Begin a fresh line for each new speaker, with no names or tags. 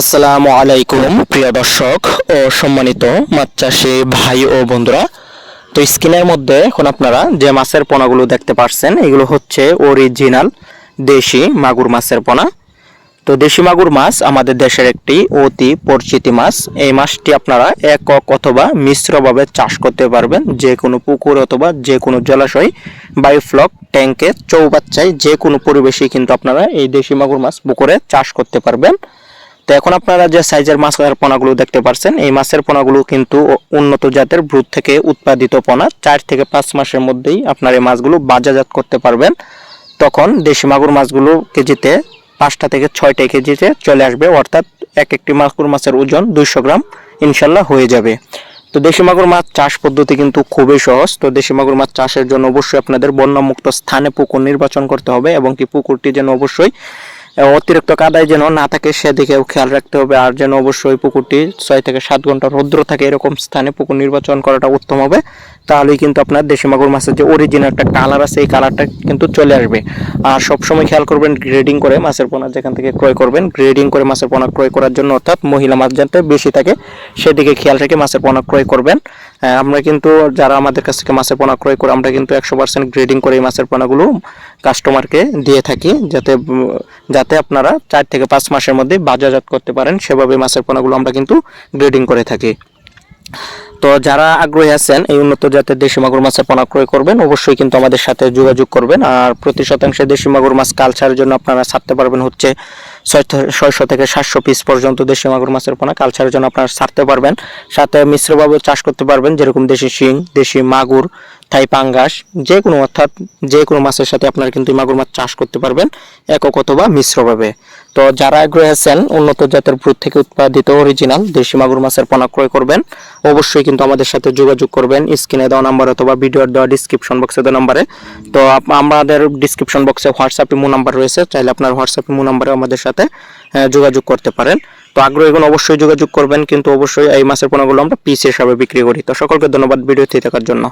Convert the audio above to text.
আসসালামু আলাইকুম, প্রিয় দর্শক ও সম্মানিত মাছ চাষি ভাই ও বন্ধুরা। তো স্ক্রিনের মধ্যে এখন আপনারা যে মাছের পোনাগুলো দেখতে পাচ্ছেন এগুলো হচ্ছে অরিজিনাল দেশি মাগুর মাছের পোনা। তো দেশি মাগুর মাছ আমাদের দেশের একটি অতি পরিচিতি মাছ। এই মাছটি আপনারা একক অথবা মিশ্রভাবে চাষ করতে পারবেন, যে কোনো পুকুর অথবা যে কোনো জলাশয় বায়োফ্লক ট্যাঙ্কে চৌবাচ্চায় যে কোনো পরিবেশে কিন্তু আপনারা এই দেশি মাগুর মাছ পুকুরে চাষ করতে পারবেন। তো এখন আপনারা যে সাইজের মাছের পোনাগুলো দেখতে পাচ্ছেন এই মাছের পোনাগুলো কিন্তু উন্নত জাতের ব্রুদ থেকে উৎপাদিত পোনা। চার থেকে পাঁচ মাসের মধ্যেই আপনার এই মাছগুলো বাজারজাত করতে পারবেন। তখন দেশি মাগুর মাছগুলো কেজিতে পাঁচটা থেকে ছয়টা কেজিতে চলে আসবে, অর্থাৎ এক একটি মাগুর মাছের ওজন দুইশো গ্রাম ইনশাল্লাহ হয়ে যাবে। তো দেশি মাগুর মাছ চাষ পদ্ধতি কিন্তু খুবই সহজ। তো দেশি মাগুর মাছ চাষের জন্য অবশ্যই আপনাদের বন্যামুক্ত স্থানে পুকুর নির্বাচন করতে হবে, এবং কি পুকুরটি যেন অবশ্যই অতিরিক্ত কাদায় যেন না থাকে, সেদিকেও খেয়াল রাখতে হবে। আর যেন অবশ্যই পুকুরটি ছয় থেকে সাত ঘণ্টা রৌদ্র থাকে, এরকম স্থানে পুকুর নির্বাচন করাটা উত্তম হবে। তাহলেই কিন্তু আপনার দেশি মাগুর মাছের যে অরিজিনাল একটা কালার আছে, এই কালারটা কিন্তু চলে আসবে। আর সবসময় খেয়াল করবেন গ্রেডিং করে মাছের পোনা যেখান থেকে ক্রয় করবেন গ্রেডিং করে মাছের পোনা ক্রয় করার জন্য অর্থাৎ মহিলা মাছ যাতে বেশি থাকে, সেদিকে খেয়াল রেখে মাছের পোনা ক্রয় করবেন। আমরা কিন্তু যারা আমাদের কাছ থেকে মাছের পোনা ক্রয় করে, আমরা কিন্তু একশো পার্সেন্ট গ্রেডিং করে এই মাছের পোনাগুলো কাস্টমারকে দিয়ে থাকি, যাতে যাতে আপনারা চার থেকে পাঁচ মাসের মধ্যে বাজারজাত করতে পারেন। সেভাবে মাছের পোনাগুলো আমরা কিন্তু গ্রেডিং করে থাকি। তো যারা আগ্রহী আছেন এই উন্নত জাতের দেশি মাগুর মাছের পোনা ক্রয় করবেন, অবশ্যই কিন্তু আমাদের সাথে যোগাযোগ করবেন। আর প্রতি শতাংশে দেশি মাগুর মাছ কালচারের জন্য আপনারা ছাড়তে পারবেন হচ্ছে ছয়শো থেকে সাতশো পিস পর্যন্ত দেশি মাগুর মাছের পোনা কালচারের জন্য আপনারা ছাড়তে পারবেন। সাথে মিশ্রভাবে চাষ করতে পারবেন, যেরকম দেশি শিং, দেশি মাগুর থাই পাঙ্গাস যে কোনো অর্থাৎ যে কোনো মাছের সাথে আপনারা কিন্তু মাগুর মাছ চাষ করতে পারবেন একক অথবা মিশ্রভাবে। তো যারা আগ্রহী আছেন, উন্নত জাতের ব্রুদ থেকে উৎপাদিত অরিজিনাল দেশি মাগুর মাছের পোনা ক্রয় করবেন, অবশ্যই কিন্তু আমাদের সাথে যোগাযোগ করবেন। স্ক্রিনে দেওয়া নাম্বার অথবা ভিডিওর দেওয়া ডিসক্রিপশন বক্সে দেওয়া নাম্বারে। তো আমাদের ডিসক্রিপশন বক্সে হোয়াটসঅ্যাপ ইমো নাম্বার রয়েছে, চাইলে আপনার হোয়াটসঅ্যাপ ইমো নাম্বারে আমাদের সাথে যোগাযোগ করতে পারেন। তো আগ্রহীগণ অবশ্যই যোগাযোগ করবেন, কিন্তু অবশ্যই এই মাছের পোনাগুলো আমরা পিস হিসাবে বিক্রি করি। তো সকলকে ধন্যবাদ ভিডিওতে থাকার জন্য।